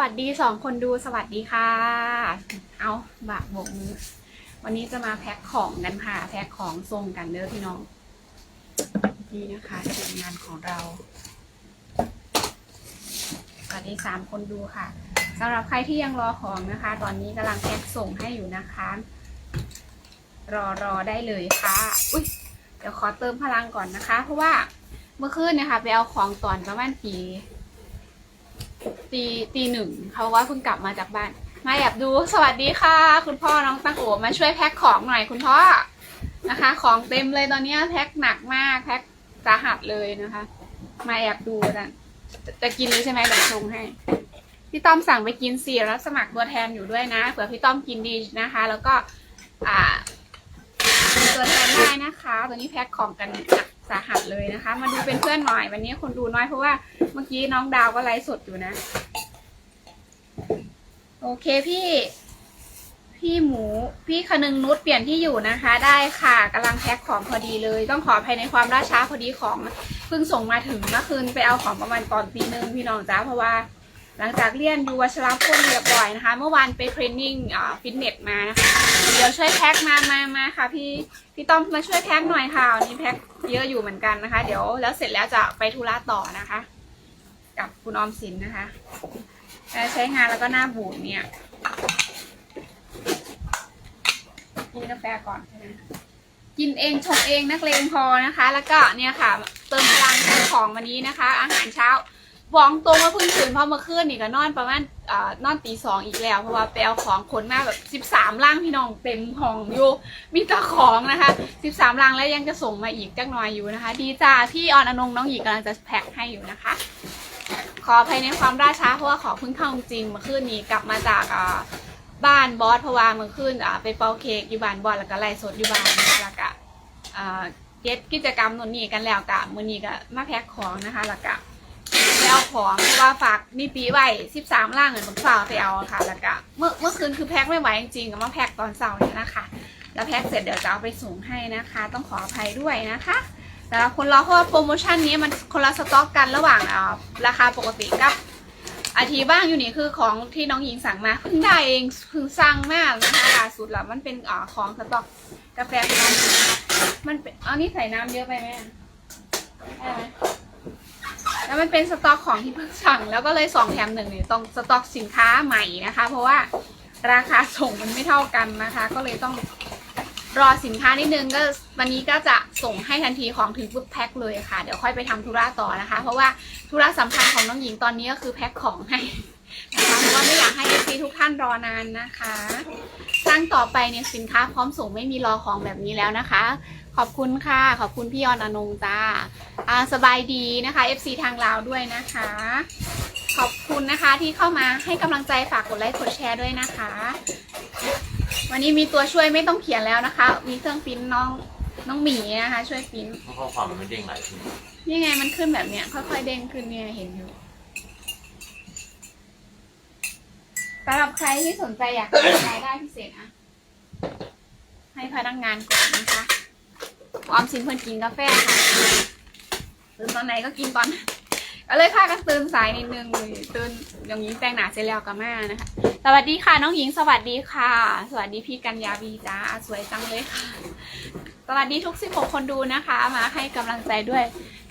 วัสดีสองคนดูสวัสดีค่ะ เอาบะบกมือ วันนี้จะมาแพ็คของกันค่ะ แพ็คของส่งกันเด้อพี่น้อง นี่นะคะทีมงานของเรา สวัสดีสามคนดูค่ะสำหรับใครที่ยังรอของนะคะ ตอนนี้กำลังแพ็คส่งให้อยู่นะคะ รอรอได้เลยค่ะ อุ้ยเดี๋ยวขอเติมพลังก่อนนะคะ เพราะว่าเมื่อคืนนะคะ ไปเอาของตอนประมาณปี ตีตีหนึ่งเขาว่าเพิ่งกลับมาจากบ้าน มาแอบดูสวัสดีค่ะ คุณพ่อน้องตั้งโอมาช่วยแพ็คของหน่อยคุณพ่อนะคะ ของเต็มเลยตอนนี้แพ็คหนักมากแพ็คสาหัสเลยนะคะ มาแอบดูนะจะกินเลยใช่ไหมเดี๋ยวชงให้พี่ต้อมสั่งไปกินสี่รับสมัครตัวแทนอยู่ด้วยนะเผื่อพี่ต้อมกินดีนะคะ แล้วก็อ่าเป็นตัวแทนได้นะคะตัวนี้แพ็คของกันหนัก สาหัสเลยนะคะ มาดูเป็นเพื่อนหน่อย วันนี้คนดูน้อยเพราะว่าเมื่อกี้น้องดาวก็ไลฟ์สดอยู่นะ โอเคพี่ พี่หมู พี่คนึงนุชเปลี่ยนที่อยู่นะคะ ได้ค่ะกำลังแพ็คของพอดีเลย ต้องขอภัยในความล่าช้าพอดีของเพิ่งส่งมาถึงเมื่อคืนไปเอาของประมาณตอนตีหนึ่งพี่น้องจ้าเพราะว่า หลังจากเรียนอยู่วัชรพลเรียบร้อยนะคะ เมื่อวานไปเทรนนิ่งฟิตเนสมานะคะเดี๋ยวช่วยแพ็คมามามาค่ะ พี่พี่ต้อมมาช่วยแพ็คหน่อยค่ะวันนี้แพ็คเยอะอยู่เหมือนกันนะคะ เดี๋ยวแล้วเสร็จแล้วจะไปธุระต่อนะคะ กับคุณออมสินนะคะแล้วใช้งานแล้วก็หน้าบูดเนี่ยกินกาแฟก่อนใช่ไหมกินเองชงเองนักเลงพอนะคะ แล้วก็เนี่ยค่ะ เติมพลังของวันนี้นะคะ อาหารเช้า หวองตรงว่าเพิ่งตื่นเพอเมื่อคืนนี่ก็นอนประมาณอ่านอนตีสองอีกแล้ว เพราะว่าไปเอาของขนมาแบบสิบสามล่างพี่น้องเต็มห้องอยู่มีแต่ของนะคะสิบสามล่างแล้วยังจะส่งมาอีกจักหน่อยอยู่นะคะ ดีจ้าพี่ออนอนงน้องหญิงกำลังจะแพ็คให้อยู่นะคะ ขออภัยในความราช้าเพราะว่าขอเพิ่งเข้าจริงเมื่อคืนนี้กลับมาจากอ่าบ้านบอสเพราะว่าเมื่อคืนอ่าไปเป่าเค้กอยู่บ้านบอสแล้วก็ไล่สดอยู่บ้านนะคะแล้วก็อ่าเก็ตกิจกรรมนนนี่กันแล้วกะมือนี้ก็มาแพ็คของนะคะแล้วก็ ไปเอาของเพราะว่าฝากมีปีไว้สิบสามล่างเงินผมฝากไปเอาค่ะ แล้วก็เมื่อเมื่อคืนคือแพ็คไม่ไหวจริงๆก็มาแพ็คตอนเสาร์นี่ยนะคะ แล้วแพ็คเสร็จเดี๋ยวจะเอาไปส่งให้นะคะ ต้องขออภัยด้วยนะคะแต่ละคนรอเพราะว่าโปรโมชั่นนี้มันคนละสต็อกกันระหว่างอ่าราคาปกติกับอาทีบ้างอยู่นี่คือของที่น้องหญิงสั่งมาเพิ่งได้เองเพิ่งสั่งมากนะคะล่าสุดแล้วมันเป็นอ่าของสต็อกกาแฟน้องมันเป็นเอานี่ใส่น้ำเยอะไปไหมอะได้ไหม แล้วมันเป็นสต็อกของที่เพิ่งสั่งแล้วก็เลยสองแถมหนึ่งเนี่ยต้องสต็อกสินค้าใหม่นะคะ เพราะว่าราคาส่งมันไม่เท่ากันนะคะ ก็เลยต้องรอสินค้านิดนึงก็วันนี้ก็จะส่งให้ทันทีของถึงปุ๊บแพ็คเลยค่ะ เดี๋ยวค่อยไปทำธุระต่อนะคะ เพราะว่าธุระสำคัญของน้องหญิงตอนนี้ก็คือแพ็คของให้ นะคะเพราะว่าไม่อยากให้เอซีทุกท่านรอนานนะคะครั้งต่อไปเนี่ยสินค้าพร้อมส่งไม่มีรอของแบบนี้แล้วนะคะ ขอบคุณค่ะ ขอบคุณพี่ยอนอนงจ้าอ่าสบายดีนะคะ FC ทางลาวด้วยนะคะ ขอบคุณนะคะที่เข้ามาให้กำลังใจฝากกดไลค์กดแชร์ด้วยนะคะ วันนี้มีตัวช่วยไม่ต้องเขียนแล้วนะคะ มีเครื่องปริ้นน้องน้องหมีนะคะ ช่วยปริ้นเพราะข้อความมันไม่เด้งหลายทีนี่ไงมันขึ้นแบบเนี้ยค่อยๆเด้งขึ้นเนี่ยเห็นอยู่ สำหรับใครที่สนใจอยากได้รายได้พิเศษนะให้พนักงานกดนะคะออมสินเพื่อนกินกาแฟค่ะตื่นตอนไหนก็กินตอนก็เลยพากันตื่นสายนิดนึงตื่นน้องหญิงแต่งหนาเสร็จแล้วกับแม่นะคะสวัสดีค่ะน้องหญิงสวัสดีค่ะ สวัสดีพี่กัญญาบีจ้าสวยจังเลยค่ะ สวัสดีทุก 16 คนดูนะคะ มาให้กำลังใจด้วย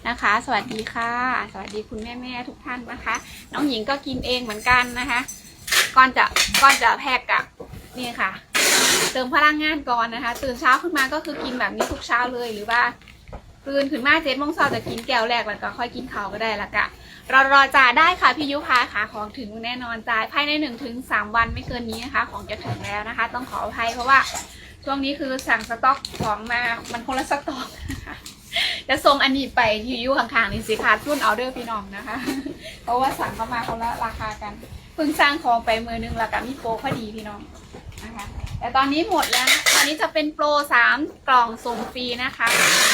นะคะ สวัสดีค่ะ สวัสดีคุณแม่แม่ๆทุกท่านนะคะ น้องหญิงก็กินเองเหมือนกันนะคะ ก่อนจะก่อนจะแพกกับนี่ค่ะ เติมพลังงานก่อนนะคะ ตื่นเช้าขึ้นมาก็คือกินแบบนี้ทุกเช้าเลยหรือว่าตื่นขึ้นมาเจ็ดโมงเช้าจะกินแก้วแรกแล้วก็ค่อยกินข้าวก็ได้ละกะรอรอจ่าได้ค่ะพี่ยุพาค่ะของถึงแน่นอนจ่ายภายในหนึ่งถึงสามวันไม่เกินนี้นะคะ ของจะถึงแล้วนะคะ ต้องขออภัยเพราะว่าช่วงนี้คือสั่งสต็อกของมามันคนละสต็อกนะคะจะส่งอันนี้ไปที่ยูข้างๆนี่สิขาดรุ่นออเดอร์พี่น้องนะคะ เพราะว่าสั่งเข้ามาคนละราคากัน เพิ่งสร้างของไปมือนึงแล้วก็มีโปรพอดีพี่น้องนะคะ แต่ตอนนี้หมดแล้วนะตอนนี้จะเป็นโปรสามกล่องส่งฟรีนะคะ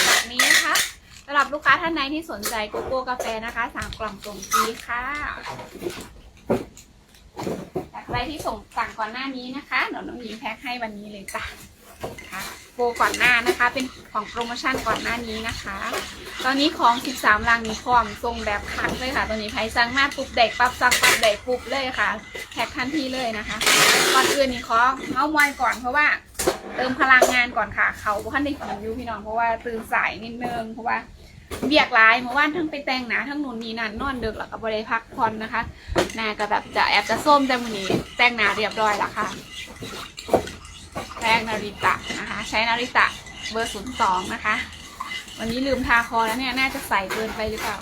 แบบนี้นะคะสำหรับลูกค้าท่านใดที่สนใจโกโก้กาแฟนะคะสามกล่องส่งฟรีค่ะแต่ใครที่ส่งสั่งก่อนหน้านี้นะคะเดี๋ยวน้องหญิงแพ็คให้วันนี้เลยจ้ะค่ะ ปรก่อนหน้านะคะ เป็นของโปรโมชั่นก่อนหน้านี้นะคะ ตอนนี้ของ 13รังนี้พร้อมทรงแบบคักเลยค่ะ ตัวนี้ใครสั่งมาปุ๊บเด็กปั๊บสั่งปั๊บเด็กปุ๊บเลยค่ะแท็กทันทีเลยนะคะ ก่อนอื่นนี่ขอเมาส์มอยก่อนเพราะว่าเติมพลังงานก่อนค่ะ เขาบ่ทันได้กินยูพี่น้องเพราะว่าตื่นสายนิดนึงเพราะว่าเบียกหลายเมื่อวานทั้งไปแต่งหนาทั้งนู่นนี่นั่นนอนดึกแล้วก็บ่ได้พักผ่อนนะคะหน้าก็แบบจะแอบจะส้มแต่มือนี้แต่งหน้าเรียบร้อยแล้วค่ะ แป้งนาริตะนะคะ ใช้นาริตะเบอร์ศูนย์สองนะคะ วันนี้ลืมทาคอแล้วเนี่ย น่าจะใส่เกินไปหรือเปล่า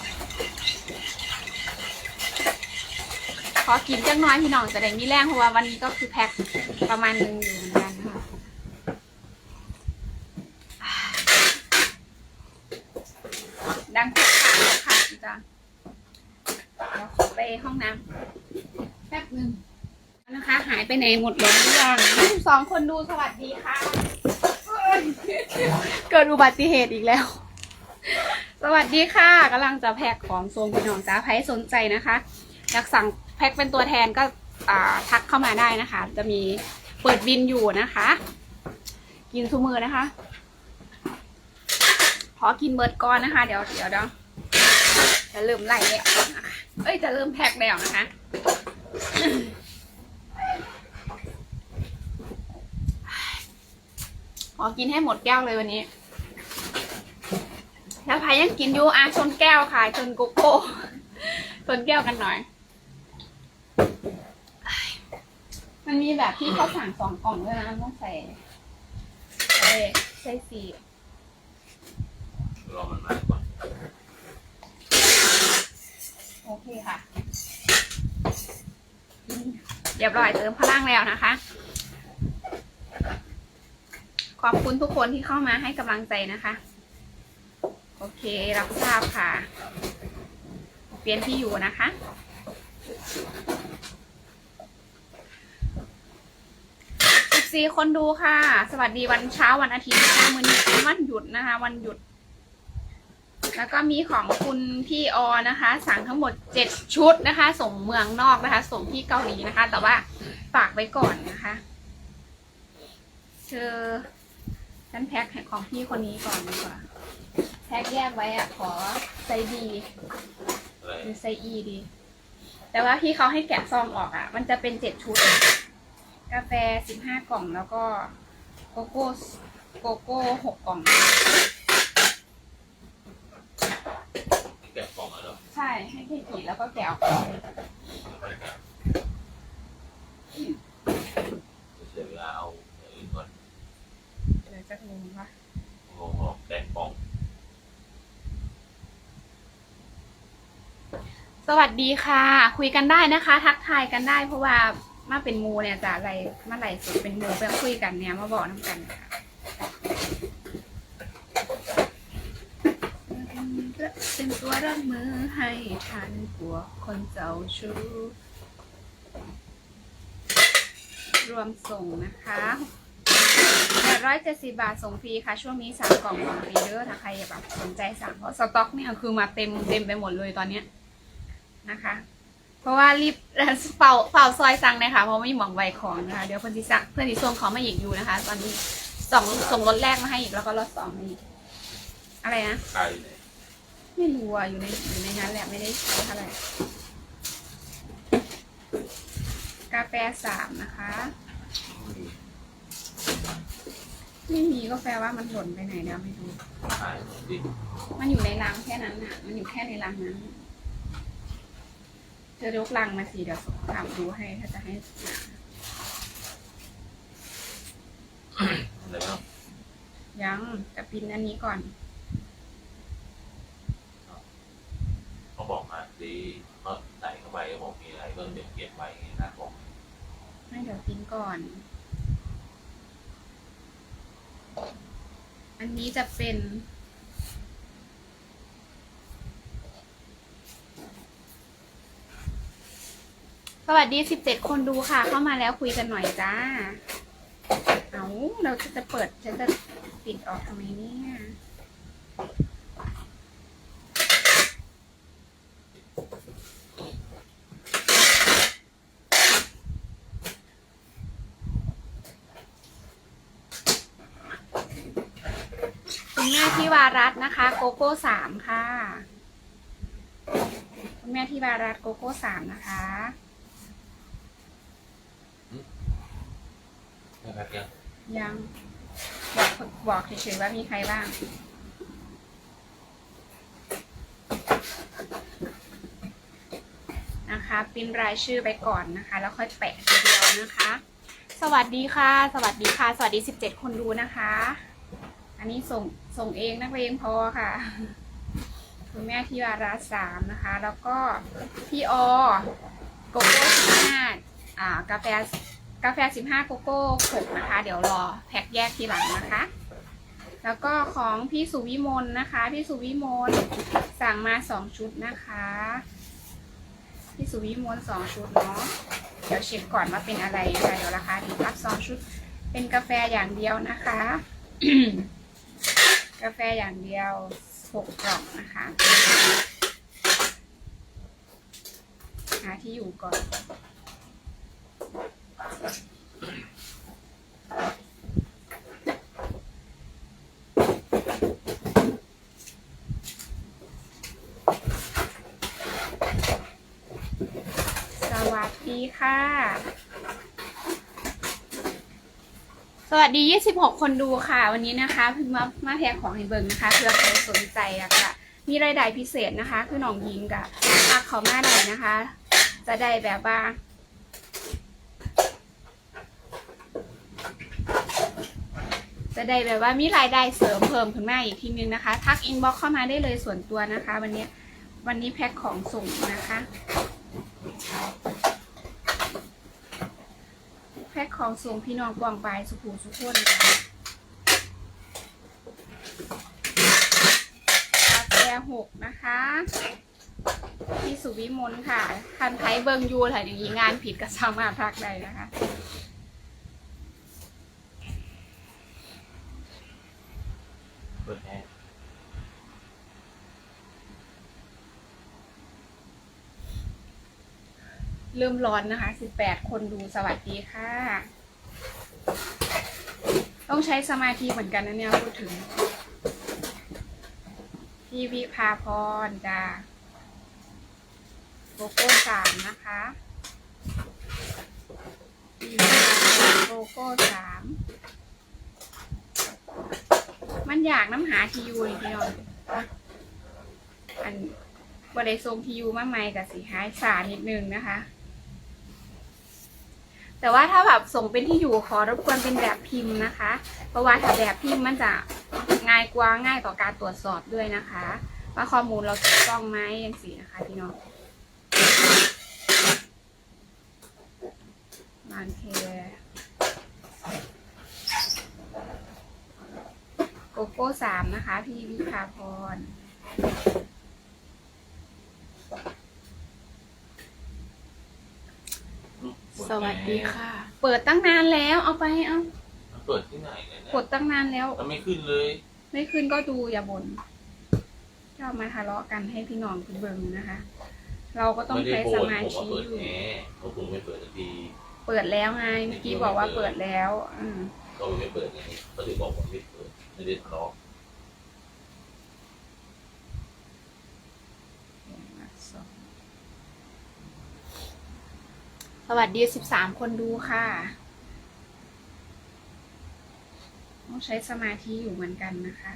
ขอกินจังน้อยพี่น้องจะได้มีแรงเพราะว่าวันนี้ก็คือแพ็คประมาณหนึงอยู่เหมือนกันค่ะดังคุกค่ะค่ะจ้ะเดี๋ยวขอไปห้องน้ำแป๊บหนึ่ง นะคะ หายไปไหนหมดเลยทุกอย่างสองคนดูสวัสดีค่ะเฮ้ยเกิดอุบัติเหตุอีกแล้ว สวัสดีค่ะกำลังจะแพ็คของโซนพี่น้องจ้าใครสนใจนะคะอยากสั่งแพ็คเป็นตัวแทนก็อ่าทักเข้ามาได้นะคะ จะมีเปิดบินอยู่นะคะ กินทุกมือนะคะขอกินเบิร์ดก่อนนะคะ เดี๋ยวเดี๋ยวเดี๋ยวจะเริ่มไล่แล้วนะคะเอ้ยจะเริ่มแพ็คแล้วนะคะ ขอกินให้หมดแก้วเลยวันนี้แล้วพายยังกินอยู่อะชนแก้วค่ะชนโกโก้ชนแก้วกันหน่อย มันมีแบบที่เขาสั่งสองกล่องด้วยนะต้องใส่ใส่ใส่สีรอมันมาก่อนโอเคค่ะเรียบร้อยเติมพลังแล้วนะคะ ขอบคุณทุกคนที่เข้ามาให้กำลังใจนะคะ โอเครับทราบค่ะ เปลี่ยนที่อยู่นะคะ 14 คนดูค่ะ สวัสดีวันเช้าวันอาทิตย์นะคะมือนี้เป็นวันหยุดนะคะ วันหยุด แล้วก็มีของคุณพี่ออนะคะ สั่งทั้งหมด 7 ชุดนะคะ ส่งเมืองนอกนะคะ ส่งที่เกาหลีนะคะ แต่ว่าฝากไว้ก่อนนะคะ เธอ ฉันแพ็คให้ของพี่คนนี้ก่อนดีกว่า แพ็คแยกไว้อะขอไซส์ดีอะไรหรือไซส์อีดี แต่ว่าพี่เขาให้แกะซองออกอะมันจะเป็นเจ็ดชุด กาแฟสิบห้ากล่องแล้วก็โกโก้โกโก้หกกล่อง แกะกล่องแล้วเหรอ ใช่ให้พี่กีแล้วก็แกะออก ไม่แกะเสียเวลาเอาอย่างอื่นก่อน เดี๋ยวจะงงว่างงออกแกะกล่องสวัสดีค่ะ คุยกันได้นะคะ ทักทายกันได้เพราะว่ามาเป็นหมูเนี่ยจะอะไรมาไหลสุดเป็นหมูไปคุยกันเนี่ยมาบอกน้ำกันค่ะเป็นตัวรับมือให้ทันพวกคนเจ้าชู้รวมส่งนะคะ แปดร้อยเจ็ดสิบาทส่งฟรีค่ะ ช่วงนี้สามกล่องส่งฟรีเด้อถ้าใครแบบสนใจสั่งเพราะสต็อกเนี่ยคือมาเต็มเต็มไปหมดเลยตอนเนี้ยนะคะ เพราะว่ารีบเป่าเป่าซอยสั่งเลยค่ะเพราะไม่หมองไวของนะคะเดี๋ยวคนที่สั่งเพื่อนที่ส่งของมาอีกอยู่นะคะ ตอนนี้ส่งส่งรถแรกมาให้อีกแล้วก็รถสองมาอีกอะไรนะไไม่รู้อะอยู่ในอยู่ในนั้นแหละไม่ได้ใช้เท่าไหร่กาแฟสามนะคะ ไม่มีก็แปลว่ามันหล่นไปไหนแล้วไม่รู้ขายดิมันอยู่ในรังแค่นั้นน่ะ มันอยู่แค่ในรังนั้น เธอยกรังมาสิเดี๋ยวถามดูให้ถ้าจะให้หาอะไรบ้างยังจะปินอันนี้ก่อนเขาบอกมาดีก็ใส่เข้าไปบอกมีอะไรก็เดี๋ยวเก็บไว้อย่างนี้นะบอกให้เดี๋ยวปินก่อน อันนี้จะเป็น สวัสดีสิบเจ็ดคนดูค่ะ เข้ามาแล้วคุยกันหน่อยจ้า เอาเราจะจะเปิดจะจะปิดออกทำไมเนี่ย คุณแม่ที่วารัตน์นะคะ โกโก้สามค่ะ คุณแม่ที่วารัตน์โกโก้สามนะคะนะครับยังยังบอกบอกเฉยๆว่ามีใครบ้าง นะคะปริ้นรายชื่อไปก่อนนะคะ แล้วค่อยแปะทีเดียวนะคะ สวัสดีค่ะ สวัสดีค่ะ สวัสดี 17 คนดูนะคะ อันนี้ส่งส่งเองนักเรียนพอค่ะ คุณแม่ที่วาระสามนะคะ แล้วก็พี่ออโกโก้สิบห้าอ่ากาแฟกาแฟสิบห้าโกโก้หกนะคะ เดี๋ยวรอแพ็คแยกทีหลังนะคะ แล้วก็ของพี่สุวิมลนะคะ พี่สุวิมลสั่งมาสองชุดนะคะพี่สุวิมลสองชุดเนาะเดี๋ยวเช็คก่อนว่าเป็นอะไรนะคะเดี๋ยวราคาถึงรับสองชุดเป็นกาแฟอย่างเดียวนะคะ กาแฟอย่างเดียวหกกล่องนะคะ หาที่อยู่ก่อน สวัสดีค่ะ สวัสดี 26 คนดูค่ะ วันนี้นะคะเพิ่งมามาแพ็คของให้เบิ่งนะคะเพื่อใครสนใจอะค่ะ มีรายได้พิเศษนะคะ คือน้องยิงกับทักเขามาหน่อยนะคะ จะได้แบบว่าจะได้แบบว่ามีรายได้เสริมเพิ่มขึ้นมาอีกทีนึงนะคะ ทักอินบ็อกเข้ามาได้เลยส่วนตัวนะคะ วันนี้วันนี้แพ็คของส่งนะคะ แพ็ค ของส่งพี่น้องกวางไปายสุภูสุพนค่ะกาแฟหกนะคะ พี่สุวิมลค่ะ คันไทยเบิงอยูค่ะอย่างนี้งานผิดก็สามารถทักได้นะคะเปิดแอร์เริ่มร้อนนะคะ 18 คนดูสวัสดีค่ะ ต้องใช้สมาธิเหมือนกันนะเนี่ยพูดถึง พี่วิภาพรจ้าโกโก้สามนะคะพี่วิภาพรโกโก้สามมันอยากน้ำหาทียูนี่พี่น้องอันบริทรงทียูมาใหมกับสีหายสานิดนึงนะคะ แต่ว่าถ้าแบบส่งเป็นที่อยู่ขอรบกวนเป็นแบบพิมพ์นะคะ เพราะว่าถ้าแบบพิมพ์มันจะง่ายกว่าง่ายต่อการตรวจสอบด้วยนะคะ ว่าข้อมูลเราถูกต้องไหมอย่างสีนะคะพี่น้องมานเคโกโก้สามนะคะ พี่วิภาพร สวัสดีค่ะ เปิดตั้งนานแล้วเอาไปเอามันเปิดที่ไหนเนี่ยกดตั้งนานแล้ว มันไม่ขึ้นเลยไม่ขึ้นก็ดูอย่าบน่นชอบมาทะเลาะกันให้พี่น้องคุณเบิงนะคะ เราก็ต้องไม่ได้ใช้โบสนมาผมว่าธิเปิดอยู่แอร์เขาคงไม่เปิดสักทีเปิดแล้วไงเมื่อกี้บอกว่าเปิดแล้วอืม ก็ไม่เปิดไงเขาถึงบอกผมไม่เปิดไม่ได้ทะเลาะ สวัสดีสิบสามคนดูค่ะ ต้องใช้สมาธิอยู่เหมือนกันนะคะ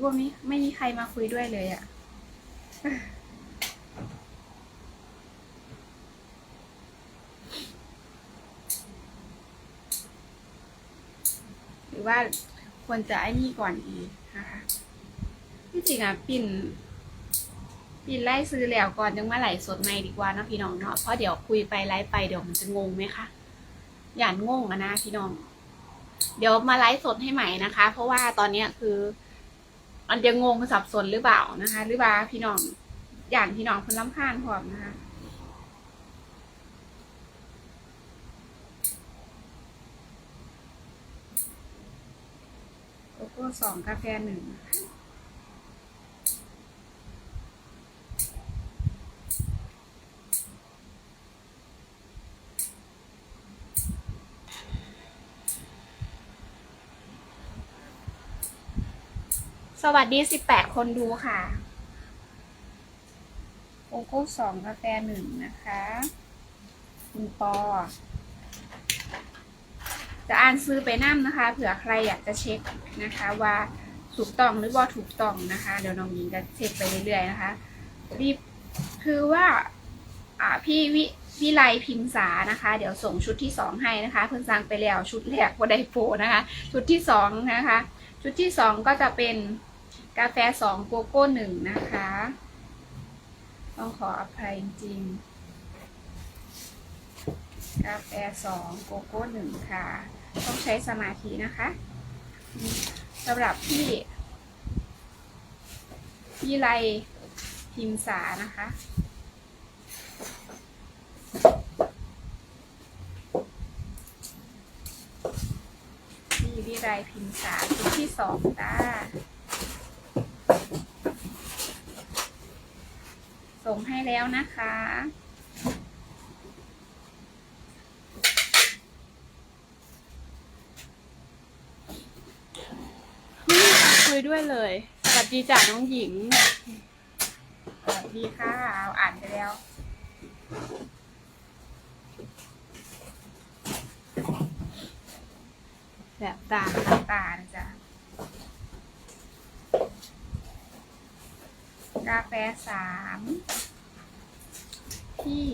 พวกนี้ไม่มีใครมาคุยด้วยเลยอะหรือว่าควรจะไอ้นี่ก่อนดีนะคะที่จริงอะ ปิ่นปิ่นไล่ซื้อแล้วก่อนยังมาไหลฟ์สดในดีกว่านะพี่น้องเนาะเพราะเดี๋ยวคุยไปไลฟ์ไปเดี๋ยวมันจะงงไหมคะอย่านงงอะนะพี่น้อง เดี๋ยวมาไลฟ์สดให้ใหม่นะคะ เพราะว่าตอนเนี้ยคือ อันจะงงสับสนหรือเปล่านะคะ หรือว่าพี่น้องอย่างพี่น้องพิ่นลำคางพร้อมนะคะโกโก้สองกาแฟหนึ่ง สิบแปดคนดูค่ะโกโก้สองกาแฟหนึ่งนะคะ คุณปอ จะอ่านซื้อไปนั่มนะคะ เผื่อใครอยากจะเช็คนะคะ ว่าถูกต้องหรือว่าถูกต้องนะคะ เดี๋ยวน้องหญิงจะเช็คไปเรื่อยๆนะคะ รีบคือว่า อ่าพี่วิวิไลพิมษานะคะ เดี๋ยวส่งชุดที่สองให้นะคะ เพิ่งสั่งไปแล้วชุดแรกว่าไดโปรนะคะ ชุดที่สองนะคะ ชุดที่สองก็จะเป็น กาแฟสองโกโก้หนึ่งนะคะ ต้องขออภัยจริง กาแฟสองโกโก้หนึ่งค่ะ ต้องใช้สมาธินะคะสำหรับพี่พี่ไลพิมษานะคะพี่วิไลพิมษาชุดที่สองจ้า ส่งให้แล้วนะคะครคุยด้วยเลย สวัสดีจากน้องหญิง สวัสดีค่ะเอาอ่านไปแล้ว แบบตาตานะจ๊ะกาแฟสาม ที่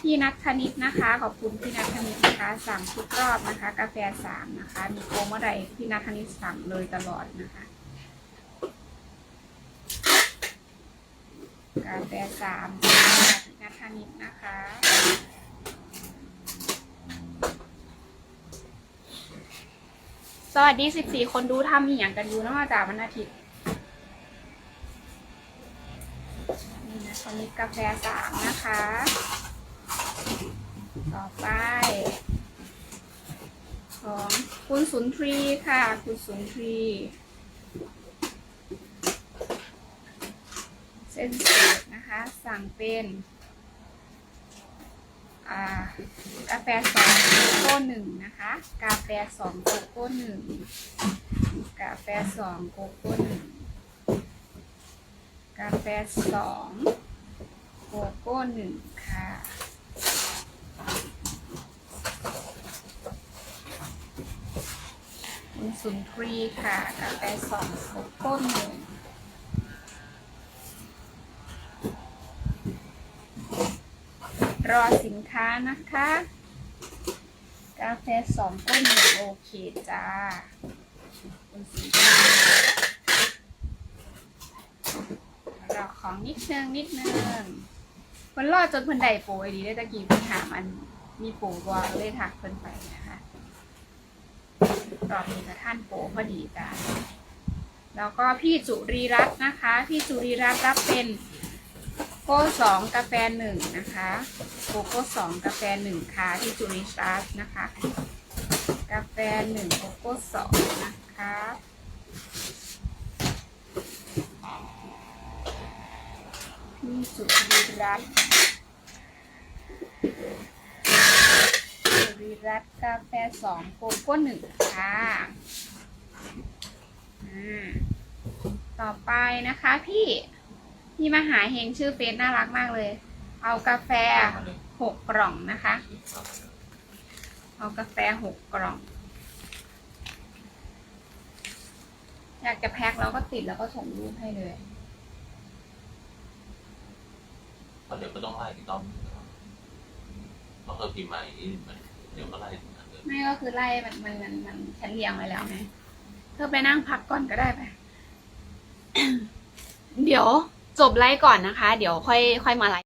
พี่นัทธนิตนะคะ ขอบคุณพี่นัทธนิตนะคะสั่งทุกรอบนะคะ กาแฟสามนะคะ มีโปรเมื่อใดพี่นัทธนิตสั่งเลยตลอดนะคะ กาแฟสามพี่นัทธนิตนะคะสวัสดีสิบสี่คนดูทำอหย่างกันอยู่นอกจากวันอาทิตย์ ชนนี้กาแฟสามนะคะ ต่อไป ของคุณสุนทรีค่ะ คุณสุนทรีเส้นเศษนะคะ สั่งเป็นกาแฟสองโกโก้หนึ่งนะคะ กาแฟสองโกโก้หนึ่งกาแฟสองโกโก้หนึ่งกาแฟสอง โกโก้หนึ่งค่ะ คุณสุนทรีค่ะกาแฟสองโกโก้หนึ่งรอสินค้านะคะ กาแฟสองก้นหนึ่งโอเคจ้าคุณสีรอของนิดนึงนิดนึง คนรอดจนเพิ่นได้โปรไอดีได้ตะกี้เพิ่นถามอันมีโปรบ่เลยทักเพิ่นไปนะคะรอบนี้ก็ท่านโปรพอดีจ้าแล้วก็พี่จุรีรัตน์นะคะ พี่จุรีรัตน์รับเป็นโกโก้สองกาแฟหนึ่งนะคะโกโก้สองกาแฟหนึ่งค่ะที่จูนิชัสนะคะ กาแฟหนึ่งโกโก้สองนะคะ พี่สุริรัตน์สุริรัตน์กาแฟสองโกโก้หนึ่งค่ะอ่าต่อไปนะคะพี่พี่มาหาเฮงชื่อเฟซน่ารักมากเลย เอากาแฟหกกล่องนะคะ เอากาแฟหกกล่อง อยากจะแพ็คแล้วก็ติดแล้วก็ส่งรูปให้เลย เพราะเดี๋ยวก็ต้องไล่อีกรอบเพราะเออพิมพ์ใหม่นี่มันเดี๋ยวก็ไล่ถึงนั้นเลยไม่ก็คือไล่มันมันมันมันฉันเรียงไว้แล้วไงเธอไปนั่งพักก่อนก็ได้ไป เดี๋ยวจบไลฟ์ก่อนนะคะ เดี๋ยวค่อยค่อยมาไลฟ์